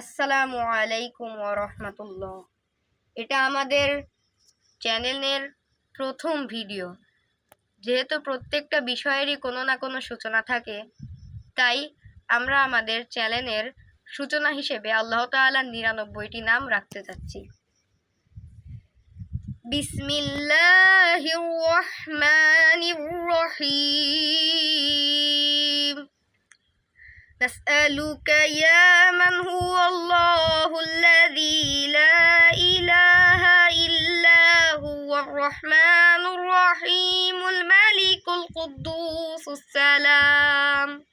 আসসালামু আলাইকুম রহমতুল্লাহ এটা আমাদের চ্যানেলের প্রথম ভিডিও যেহেতু প্রত্যেকটা বিষয়েরই কোনো না কোনো সূচনা থাকে তাই আমরা আমাদের চ্যানেলের সূচনা হিসেবে আল্লাহ তাআলার নিরানব্বইটি নাম রাখতে চাচ্ছি বিসমিল্লাহির রহমানির রহিম نسألك يا من هو الرحمن الرحيم الملك القدوس السلام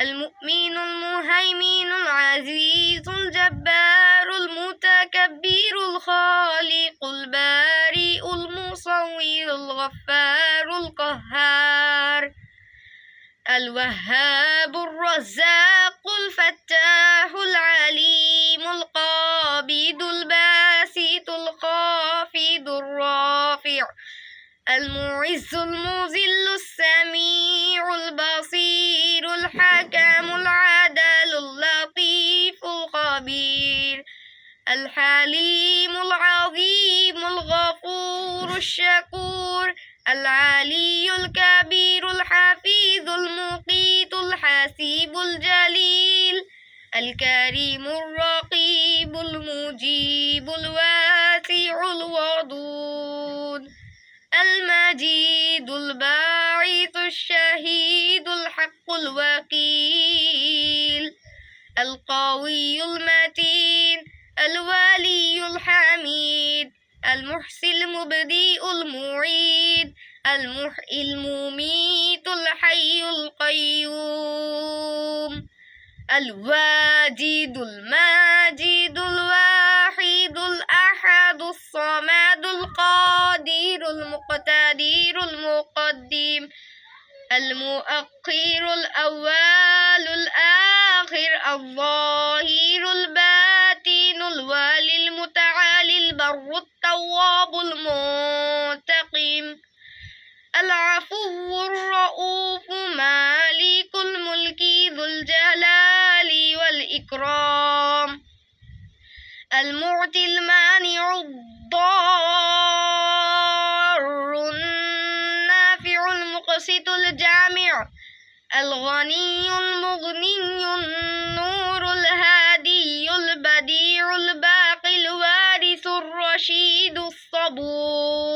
المؤمن المهيمن العزيز الجبار المتكبر الخالق البارئ المصور الغفار القهار الوهاب الرزاق الفتاح العليم القابض المعز المذل السميع البصير الحكم العدل اللطيف الخبير الحليم العظيم الغفور الشكور العلي الكبير الحفيظ المقيت الحسيب الجليل الكريم الرقيب المجيب الواسع المجيد الباعث الشهيد الحق الوكيل القوي المتين الولي الحميد المحسن المبدئ المعيد المحيي المميت الحي القيوم الواجد الماجد الواحد الأحد الصمد المقتدر المقدم المؤخر الأول الآخر الظاهر الباطن الوالي المتعالي البر التواب المنتقم العفو الرؤوف مالك الملك ذو الجلال والإكرام المعطي المانع الضار المقسط الجامع الغني المغني النور الهادي البديع الباقي الوارث الرشيد الصبور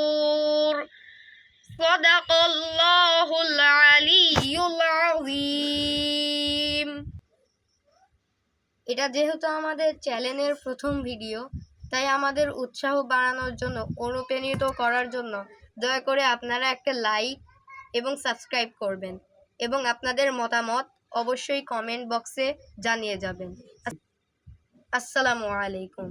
صدق الله العلي العظيم এটা যেহেতু আমাদের চ্যানেলের প্রথম ভিডিও তাই আমাদের উৎসাহ বাড়ানোর জন্য অনুপ্রাণিত করার জন্য দয়া করে আপনারা একটা লাইক এবং সাবস্ক্রাইব করবেন এবং আপনাদের মতামত অবশ্যই কমেন্ট বক্সে জানিয়ে যাবেন। আসসালামু আলাইকুম।